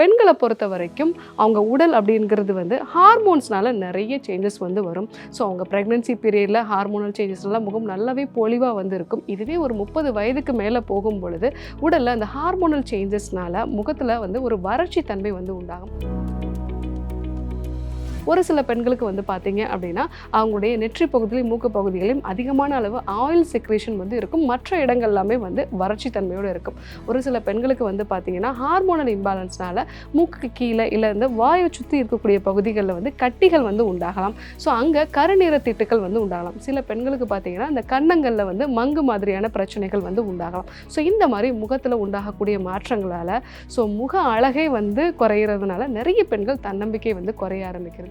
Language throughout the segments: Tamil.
பெண்களை பொறுத்த வரைக்கும் அவங்க உடல் அப்படிங்கிறது வந்து ஹார்மோன்ஸ்னால நிறைய சேஞ்சஸ் வந்து வரும். ஸோ அவங்க ப்ரெக்னென்சி பீரியடில் ஹார்மோனல் சேஞ்சஸ்லாம் முகம் நல்லாவே பொலிவாக வந்து இருக்கும் இதுவே ஒரு முப்பது வயதுக்கு மேலே போகும் பொழுது உடலில் அந்த ஹார்மோனல் சேஞ்சஸ்னால முகத்தில் வந்து ஒரு வறட்சி தன்மை வந்து உண்டாகும். ஒரு சில பெண்களுக்கு வந்து பார்த்தீங்க அப்படின்னா அவங்களுடைய நெற்றி பகுதியிலும் மூக்கு பகுதிகளிலும் அதிகமான அளவு ஆயில் செக்ரேஷன் வந்து இருக்கும். மற்ற இடங்கள் எல்லாமே வந்து வறட்சி தன்மையோடு இருக்கும். ஒரு சில பெண்களுக்கு வந்து பார்த்தீங்கன்னா ஹார்மோனல் இம்பேலன்ஸ்னால மூக்குக்கு கீழே இல்லை இந்த வாயை சுற்றி இருக்கக்கூடிய பகுதிகளில் வந்து கட்டிகள் வந்து உண்டாகலாம். ஸோ அங்கே கருநீர திட்டுக்கள் வந்து உண்டாகலாம். சில பெண்களுக்கு பார்த்தீங்கன்னா இந்த கன்னங்களில் வந்து மங்கு மாதிரியான பிரச்சனைகள் வந்து உண்டாகலாம். ஸோ இந்த மாதிரி முகத்தில் உண்டாகக்கூடிய மாற்றங்களால் ஸோ முக அழகை வந்து குறையிறதுனால நிறைய பெண்கள் தன்னம்பிக்கை வந்து குறைய ஆரம்பிக்கிறது.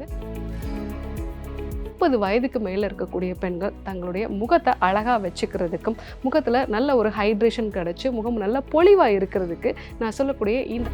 முப்பது வயதுக்கு மேலே இருக்கக்கூடிய பெண்கள் தங்களுடைய முகத்தை அழகாக வச்சுக்கிறதுக்கும் முகத்தில் நல்ல ஒரு ஹைட்ரேஷன் கிடச்சி முகம் நல்ல பொலிவாக இருக்கிறதுக்கு நான் சொல்லக்கூடிய இந்த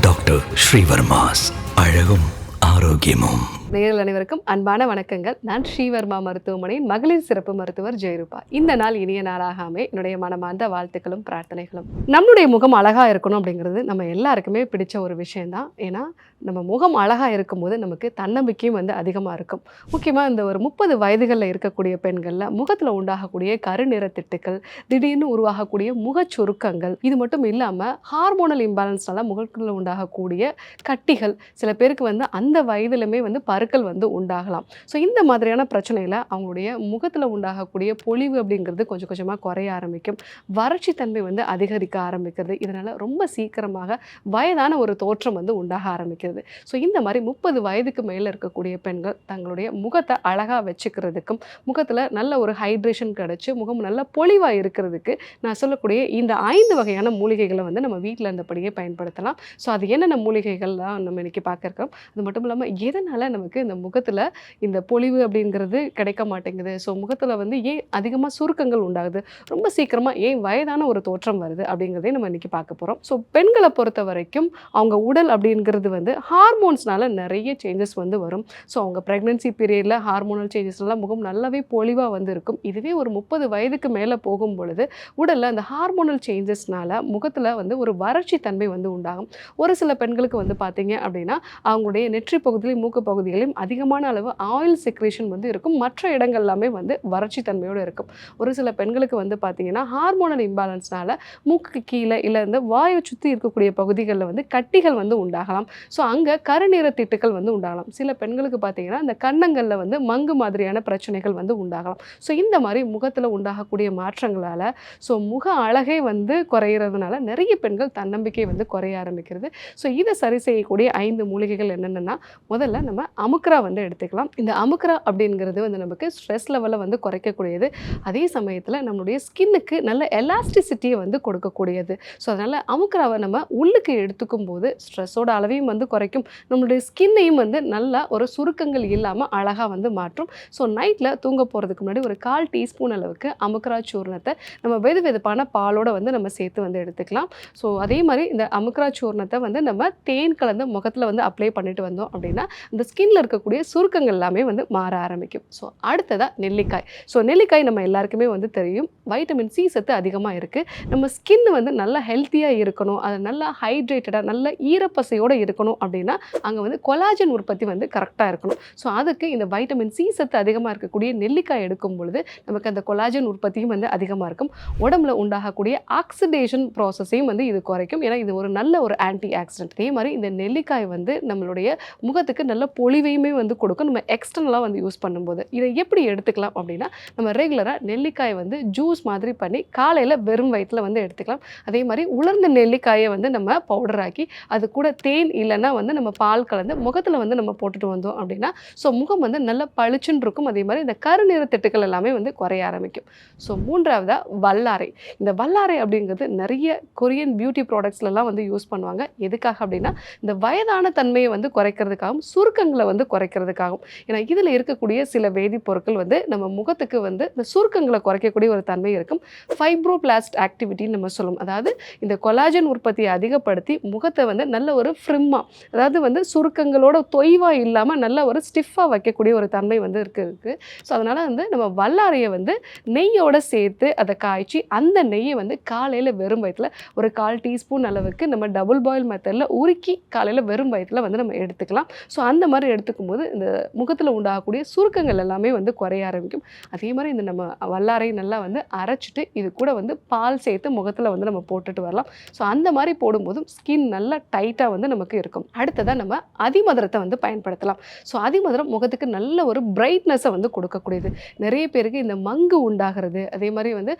டாக்டர் ஸ்ரீவர்மாஸ் அழகும் ஆரோக்கியமும். நேரில் அனைவருக்கும் அன்பான வணக்கங்கள். நான் ஸ்ரீவர்மா மருத்துவமனையின் மகளிர் சிறப்பு மருத்துவர் ஜெயரூபா. இந்த நாள் இனிய நாளாகாமே என்னுடைய மனமார்ந்த வாழ்த்துக்களும் பிரார்த்தனைகளும். நம்மளுடைய முகம் அழகாக இருக்கணும் அப்படிங்கிறது நம்ம எல்லாருக்குமே பிடிச்ச ஒரு விஷயம்தான். ஏன்னா நம்ம முகம் அழகாக இருக்கும்போது நமக்கு தன்னம்பிக்கையும் வந்து அதிகமாக இருக்கும். முக்கியமாக இந்த ஒரு முப்பது வயதுகளில் இருக்கக்கூடிய பெண்களில் முகத்தில் உண்டாகக்கூடிய கருநிற திட்டுக்கள் திடீர்னு உருவாகக்கூடிய முகச் சுருக்கங்கள் இது மட்டும் இல்லாமல் ஹார்மோனல் இம்பேலன்ஸ்னால முகத்தில் உண்டாகக்கூடிய கட்டிகள் சில பேருக்கு வந்து அந்த வயதிலுமே வந்து பருக்கள் வந்து உண்டாகலாம். ஸோ இந்த மாதிரியான பிரச்சனையில் அவங்களுடைய முகத்தில் உண்டாகக்கூடிய பொலிவு அப்படிங்கிறது கொஞ்சம் கொஞ்சமாக குறைய ஆரம்பிக்கும். வறட்சி தன்மை வந்து அதிகரிக்க ஆரம்பிக்கிறது. இதனால் ரொம்ப சீக்கிரமாக வயதான ஒரு தோற்றம் வந்து உண்டாக ஆரம்பிக்கிறது. ஸோ இந்த மாதிரி முப்பது வயதுக்கு மேலே இருக்கக்கூடிய பெண்கள் தங்களுடைய முகத்தை அழகாக வச்சுக்கிறதுக்கும் முகத்தில் நல்ல ஒரு ஹைட்ரேஷன் கிடச்சி முகம் நல்ல பொலிவாக இருக்கிறதுக்கு நான் சொல்லக்கூடிய இந்த ஐந்து வகையான மூலிகைகளை வந்து நம்ம வீட்டில் இருந்தபடியே பயன்படுத்தலாம். ஸோ அது என்னென்ன மூலிகைகள்லாம் நம்ம இன்னைக்கு பார்க்க அது மட்டும் இல்லாமல் எதனால் நம்ம நமக்கு இந்த முகத்தில் இந்த பொலிவு அப்படிங்கிறது கிடைக்க மாட்டேங்குது. ஸோ முகத்தில் வந்து ஏன் அதிகமாக சுருக்கங்கள் உண்டாகுது? ரொம்ப சீக்கிரமாக ஏன் வயதான ஒரு தோற்றம் வருது அப்படிங்கிறதையும் நம்ம இன்றைக்கி பார்க்க போகிறோம் ஸோ பெண்களை பொறுத்த வரைக்கும் அவங்க உடல் அப்படிங்கிறது வந்து ஹார்மோன்ஸ்னால நிறைய சேஞ்சஸ் வந்து வரும். ஸோ அவங்க ப்ரெக்னென்சி பீரியடில் ஹார்மோனல் சேஞ்சஸ்லாம் முகம் நல்லாவே பொலிவாக வந்து இருக்கும். இதுவே ஒரு முப்பது வயதுக்கு மேலே போகும் பொழுது உடலில் அந்த ஹார்மோனல் சேஞ்சஸ்னால முகத்தில் வந்து ஒரு வறட்சி தன்மை வந்து உண்டாகும். ஒரு சில பெண்களுக்கு வந்து பார்த்தீங்க அப்படின்னா அவங்களுடைய நெற்றி பகுதியிலும் மூக்கு இடங்களிலும் அதிகமான அளவு ஆயில் செக்ரேஷன் வந்து இருக்கும். மற்ற இடங்கள் எல்லாமே வந்து வறட்சி தன்மையோடு இருக்கும். ஒரு சில பெண்களுக்கு வந்து பார்த்தீங்கன்னா ஹார்மோனல் இம்பேலன்ஸ்னால மூக்குக்கு கீழே இல்லை இந்த வாயை சுற்றி இருக்கக்கூடிய பகுதிகளில் வந்து கட்டிகள் வந்து உண்டாகலாம். ஸோ அங்கே கருநீர திட்டுக்கள் வந்து உண்டாகலாம். சில பெண்களுக்கு பார்த்தீங்கன்னா இந்த கன்னங்களில் வந்து மங்கு மாதிரியான பிரச்சனைகள் வந்து உண்டாகலாம். ஸோ இந்த மாதிரி முகத்தில் உண்டாகக்கூடிய மாற்றங்களால் ஸோ முக அழகே வந்து குறையிறதுனால நிறைய பெண்கள் தன்னம்பிக்கை வந்து குறைய ஆரம்பிக்கிறது. ஸோ இதை சரி செய்யக்கூடிய ஐந்து மூலிகைகள் என்னென்னா முதல்ல நம்ம அமுக்ரா வந்து எடுத்துக்கலாம். இந்த அமுக்ரா அப்படிங்கிறது வந்து நமக்கு ஸ்ட்ரெஸ் லெவலை வந்து குறைக்கக்கூடியது. அதே சமயத்தில் நம்மளுடைய ஸ்கின்னுக்கு நல்ல எலாஸ்டிசிட்டியை வந்து கொடுக்கக்கூடியது. ஸோ அதனால் அமுக்ராவை நம்ம உள்ளுக்கு எடுத்துக்கும் போது ஸ்ட்ரெஸ்ஸோட அளவையும் வந்து குறைக்கும். நம்மளுடைய ஸ்கின்னையும் வந்து நல்லா ஒரு சுருக்கங்கள் இல்லாமல் அழகாக வந்து மாற்றும். ஸோ நைட்டில் தூங்க போகிறதுக்கு முன்னாடி ஒரு கால் டீஸ்பூன் அளவுக்கு அமுக்ரா சூர்ணத்தை நம்ம வெது வெதுப்பான பாலோட வந்து நம்ம சேர்த்து வந்து எடுத்துக்கலாம். ஸோ அதே மாதிரி இந்த அமுக்ரா சூர்ணத்தை வந்து நம்ம தேன் கலந்து முகத்தில் வந்து அப்ளை பண்ணிட்டு வந்தோம் அப்படின்னா இந்த ஸ்கின்ல இருக்கக்கூடிய சுருக்கங்கள் எல்லாமே வந்து மாற ஆரம்பிக்கும். ஸோ அடுத்ததாக நெல்லிக்காய். ஸோ நெல்லிக்காய் நம்ம எல்லாருக்குமே வந்து தெரியும். வைட்டமின் சி சத்து அதிகமாக இருக்குது நம்ம ஸ்கின் வந்து நல்லா ஹெல்த்தியாக இருக்கணும். அது நல்லா ஹைட்ரேட்டடாக நல்ல ஈரப்பசையோடு இருக்கணும் அப்படின்னா அங்கே வந்து கொலாஜன் உற்பத்தி வந்து கரெக்டாக இருக்கணும். ஸோ அதுக்கு இந்த வைட்டமின் சி சத்து அதிகமாக இருக்கக்கூடிய நெல்லிக்காய் எடுக்கும் பொழுது நமக்கு அந்த கொலாஜன் உற்பத்தியும் வந்து அதிகமாக இருக்கும். உடம்புல உண்டாகக்கூடிய ஆக்சிடேஷன் ப்ராசஸையும் வந்து இது குறைக்கும். ஏன்னா இது ஒரு நல்ல ஒரு ஆன்டி ஆக்சிடென்ட் அதே மாதிரி இந்த நெல்லிக்காய் வந்து நம்மளுடைய முகத்துக்கு நல்ல இதையுமே வந்து கொடுக்கும். நம்ம எக்ஸ்டர்னலாக வந்து யூஸ் பண்ணும்போது. இதை எப்படி எடுத்துக்கலாம் அப்படின்னா நம்ம ரெகுலராக நெல்லிக்காய் வந்து ஜூஸ் மாதிரி பண்ணி காலையில் வெறும் வயிற்றில் வந்து எடுத்துக்கலாம். அதே மாதிரி உலர்ந்த நெல்லிக்காயை வந்து நம்ம பவுடர் ஆக்கி அது கூட தேன் இல்லைன்னா வந்து நம்ம பால் கலந்து முகத்தில் வந்து நம்ம போட்டுட்டு வந்தோம் அப்படின்னா ஸோ முகம் வந்து நல்லா பளிச்சுன்னு இருக்கும். அதே மாதிரி இந்த கருநிற திட்டுக்கள் எல்லாமே வந்து குறைய ஆரம்பிக்கும். ஸோ மூன்றாவதாக வல்லாரை. இந்த வல்லாரை அப்படிங்கிறது நிறைய கொரியன் பியூட்டி ப்ராடக்ட்ஸ்லலாம் வந்து யூஸ் பண்ணுவாங்க. எதுக்காக அப்படின்னா இந்த வயதான தன்மையை வந்து குறைக்கிறதுக்காகவும் சுருக்கங்களை வந்து வந்து குறைக்கிறதுக்காகும் ஏன்னா இதில் இருக்கக்கூடிய சில வேதிப்பொருட்கள் வந்து நம்ம முகத்துக்கு வந்து இந்த சுருக்கங்களை குறைக்கக்கூடிய ஒரு தன்மை இருக்கும். ஃபைப்ரோபிளாஸ்ட் ஆக்டிவிட்டின்னு நம்ம சொல்லுவோம். அதாவது இந்த கொலாஜன் உற்பத்தியை அதிகப்படுத்தி முகத்தை வந்து நல்ல ஒரு ஃப்ரிம்மாக அதாவது வந்து சுருக்கங்களோட தொய்வாக இல்லாமல் நல்ல ஒரு ஸ்டிஃபாக வைக்கக்கூடிய ஒரு தன்மை வந்து இருக்கு இருக்குது ஸோ அதனால் வந்து நம்ம வல்லாரையை வந்து நெய்யோட சேர்த்து அதை காய்ச்சி அந்த நெய்யை வந்து காலையில் வெறும் வயிற்றில் ஒரு கால் டீஸ்பூன் அளவுக்கு நம்ம டபுள் பாயில் மெத்தடில் உருக்கி காலையில் வெறும் வயிற்றில் வந்து நம்ம எடுத்துக்கலாம். ஸோ அந்த மாதிரி எடுத்துக்கும் போது இந்த முகத்தில் உண்டாகக்கூடிய சுருக்கங்கள் எல்லாமே வந்து குறைய ஆரம்பிக்கும். அதே மாதிரி இந்த நம்ம வல்லாரை நல்லா வந்து அரைச்சிட்டு இது கூட வந்து பால் சேர்த்து முகத்தில் வந்து நம்ம போட்டுட்டு வரலாம். ஸோ அந்த மாதிரி போடும்போதும் ஸ்கின் நல்லா டைட்டாக வந்து நமக்கு இருக்கும். அடுத்ததாக நம்ம அதிமதுரத்தை வந்து பயன்படுத்தலாம். ஸோ அதிமதுரம் முகத்துக்கு நல்ல ஒரு பிரைட்னஸை வந்து கொடுக்கக்கூடியது. நிறைய பேருக்கு இந்த மங்கு உண்டாகிறது அதே மாதிரி வந்து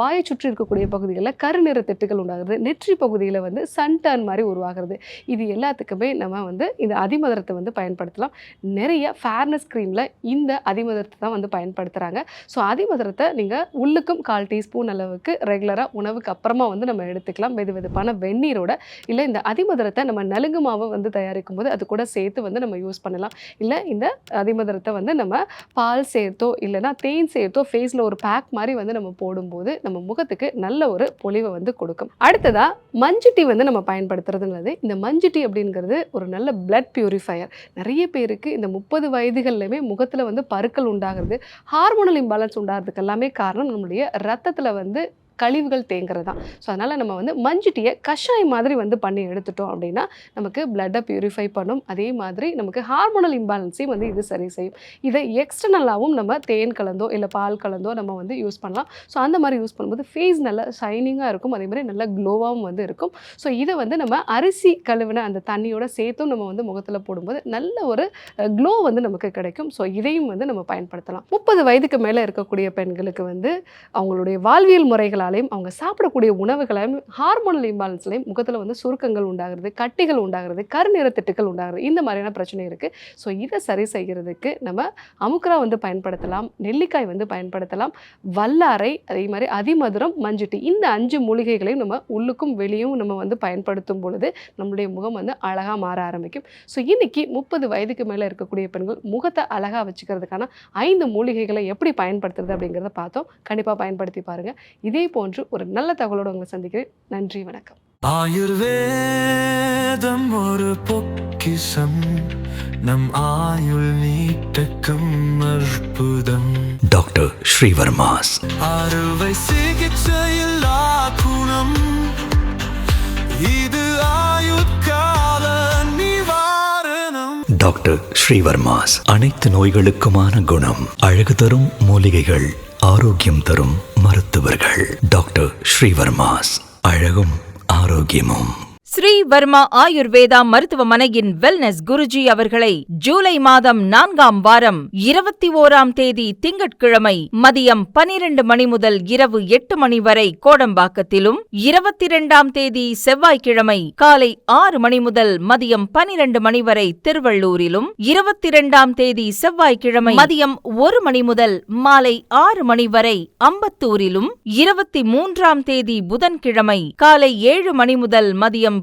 வாயை சுற்றி இருக்கக்கூடிய பகுதிகளில் கருநிற திட்டுகள் உண்டாகிறது நெற்றி பகுதியில் வந்து சன் டர்ன் மாதிரி உருவாகிறது. இது எல்லாத்துக்குமே நம்ம வந்து இந்த அதிமதுரத்தை வந்து பயன்படுத்தலாம். நிறைய ஃபேர்னஸ் க்ரீமில் இந்த அதிமதுரத்தை தான் வந்து பயன்படுத்துகிறாங்க ஸோ அதிமதுரத்தை நீங்கள் உள்ளுக்கும் கால் டீஸ்பூன் அளவுக்கு ரெகுலராக உணவுக்கு அப்புறமா வந்து நம்ம எடுத்துக்கலாம். வெது வெதுப்பான வெந்நீரோட. இல்லை இந்த அதிமதுரத்தை நம்ம நலுங்கு மாவு வந்து தயாரிக்கும் போது அது கூட சேர்த்து வந்து நம்ம யூஸ் பண்ணலாம். இல்லை இந்த அதிமதுரத்தை வந்து நம்ம பால் சேர்த்தோ இல்லைனா தேன் சேர்த்தோ ஃபேஸில் ஒரு பேக் மாதிரி வந்து நம்ம போடும்போது நம்ம முகத்துக்கு நல்ல ஒரு பொலிவை வந்து கொடுக்கும். அடுத்ததாக மஞ்சு டீ வந்து நம்ம பயன்படுத்துறதுங்கிறது. இந்த மஞ்சு டீ அப்படிங்கிறது ஒரு நல்ல பிளட் பியூரிஃபையர் நிறைய பேருக்கு இந்த முப்பது வயதுகள்லையுமே முகத்தில் வந்து பருக்கள் உண்டாகிறது ஹார்மோனல் இம்பேலன்ஸ் உண்டாகிறதுக்கு எல்லாமே காரணம் நம்மளுடைய ரத்தத்தில் வந்து கழிவுகள் தேங்குறது. தான் ஸோ அதனால் நம்ம வந்து மஞ்சு கஷாயம் மாதிரி வந்து பண்ணி எடுத்துட்டோம் அப்படின்னா நமக்கு பிளட்டை பியூரிஃபை பண்ணும். அதே மாதிரி நமக்கு ஹார்மோனல் இம்பேலன்ஸையும் வந்து இது சரி செய்யும். இதை எக்ஸ்டர்னலாகவும் நம்ம தேன் கலந்தோ இல்லை பால் கலந்தோ நம்ம வந்து யூஸ் பண்ணலாம். ஸோ அந்த மாதிரி யூஸ் பண்ணும்போது ஃபேஸ் நல்லா ஷைனிங்காக இருக்கும். அதே மாதிரி நல்லா க்ளோவாகவும் வந்து இருக்கும். ஸோ இதை வந்து நம்ம அரிசி கழுவின அந்த தண்ணியோட சேர்த்தும் நம்ம வந்து முகத்தில் போடும்போது நல்ல ஒரு க்ளோ வந்து நமக்கு கிடைக்கும். ஸோ இதையும் வந்து நம்ம பயன்படுத்தலாம். முப்பது வயதுக்கு மேலே இருக்கக்கூடிய பெண்களுக்கு வந்து அவங்களுடைய வாழ்வியல் முறைகளாக முறைகளாலையும் அவங்க சாப்பிடக்கூடிய உணவுகளையும் ஹார்மோனல் இம்பாலன்ஸ்லையும் முகத்தில் வந்து சுருக்கங்கள் உண்டாகிறது கட்டிகள் உண்டாகிறது கருநிறத்திட்டுகள் உண்டாகிறது இந்த மாதிரியான பிரச்சனை இருக்குது ஸோ இதை சரி செய்கிறதுக்கு நம்ம அமுக்கரா வந்து பயன்படுத்தலாம் நெல்லிக்காய் வந்து பயன்படுத்தலாம் வல்லாரை அதே மாதிரி அதிமதுரம் மஞ்சிட்டு இந்த அஞ்சு மூலிகைகளையும் நம்ம உள்ளுக்கும் வெளியும் நம்ம வந்து பயன்படுத்தும் பொழுது நம்மளுடைய முகம் வந்து அழகாக மாற ஆரம்பிக்கும். ஸோ இன்னைக்கு முப்பது வயதுக்கு மேலே இருக்கக்கூடிய பெண்கள் முகத்தை அழகாக வச்சுக்கிறதுக்கான ஐந்து மூலிகைகளை எப்படி பயன்படுத்துறது அப்படிங்கிறத பார்த்தோம். கண்டிப்பாக பயன்படுத்தி பாருங்கள் இதே போன்று ஒரு நல்ல தகவலோடு உங்களை சந்திக்கிறேன். நன்றி வணக்கம். ஆயுர்வேதம் ஒரு பொக்கிஷம். நம் ஆயுள் நீட்டக்கும் அற்புதம். டாக்டர் ஸ்ரீவர்மாஸ். அறுவை சிகிச்சையில்லா குணம். இது ஆயுட்கால நிவாரணம். டாக்டர் ஸ்ரீவர்மாஸ் அனைத்து நோய்களுக்குமான குணம். அழகு தரும் மூலிகைகள் ஆரோக்கியம் தரும் மருத்துவர்கள். டாக்டர் ஸ்ரீவர்மாஸ். அழகும் ஆரோக்கியமும். ஸ்ரீ வர்மா ஆயுர்வேதா மருத்துவமனையின் வெல்னஸ் குருஜி அவர்களை ஜூலை மாதம் நான்காம் வாரம் இருபத்தி ஓராம் தேதி திங்கட்கிழமை மதியம் பனிரெண்டு மணி முதல் இரவு எட்டு மணி வரை கோடம்பாக்கத்திலும் இருபத்தி இரண்டாம் தேதி செவ்வாய்க்கிழமை காலை ஆறு மணி முதல் மதியம் பனிரெண்டு மணி வரை திருவள்ளூரிலும் இருபத்தி இரண்டாம் தேதி செவ்வாய்க்கிழமை மதியம் ஒரு மணி முதல் மாலை ஆறு மணி வரை அம்பத்தூரிலும் இருபத்தி மூன்றாம் தேதி புதன்கிழமை காலை ஏழு மணி முதல் மதியம்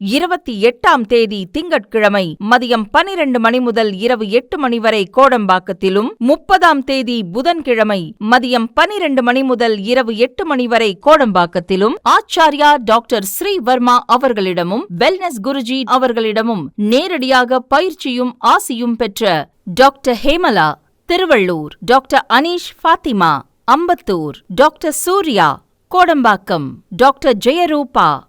இருபத்தி எட்டாம் தேதி திங்கட்கிழமை மதியம் பனிரெண்டு மணி முதல் இரவு எட்டு மணி வரை கோடம்பாக்கத்திலும் முப்பதாம் தேதி புதன்கிழமை மதியம் பனிரெண்டு மணி முதல் இரவு எட்டு மணி வரை கோடம்பாக்கத்திலும் ஆச்சாரியா டாக்டர் ஸ்ரீவர்மா அவர்களிடமும் வெல்னஸ் குருஜி அவர்களிடமும் நேரடியாக பயிற்சியும் ஆசியும் பெற்ற doctor Hemala Tiruvallur. Doctor Aneesh Fathima Ambattur. Doctor Surya Kodambakkam. Doctor Jayarooba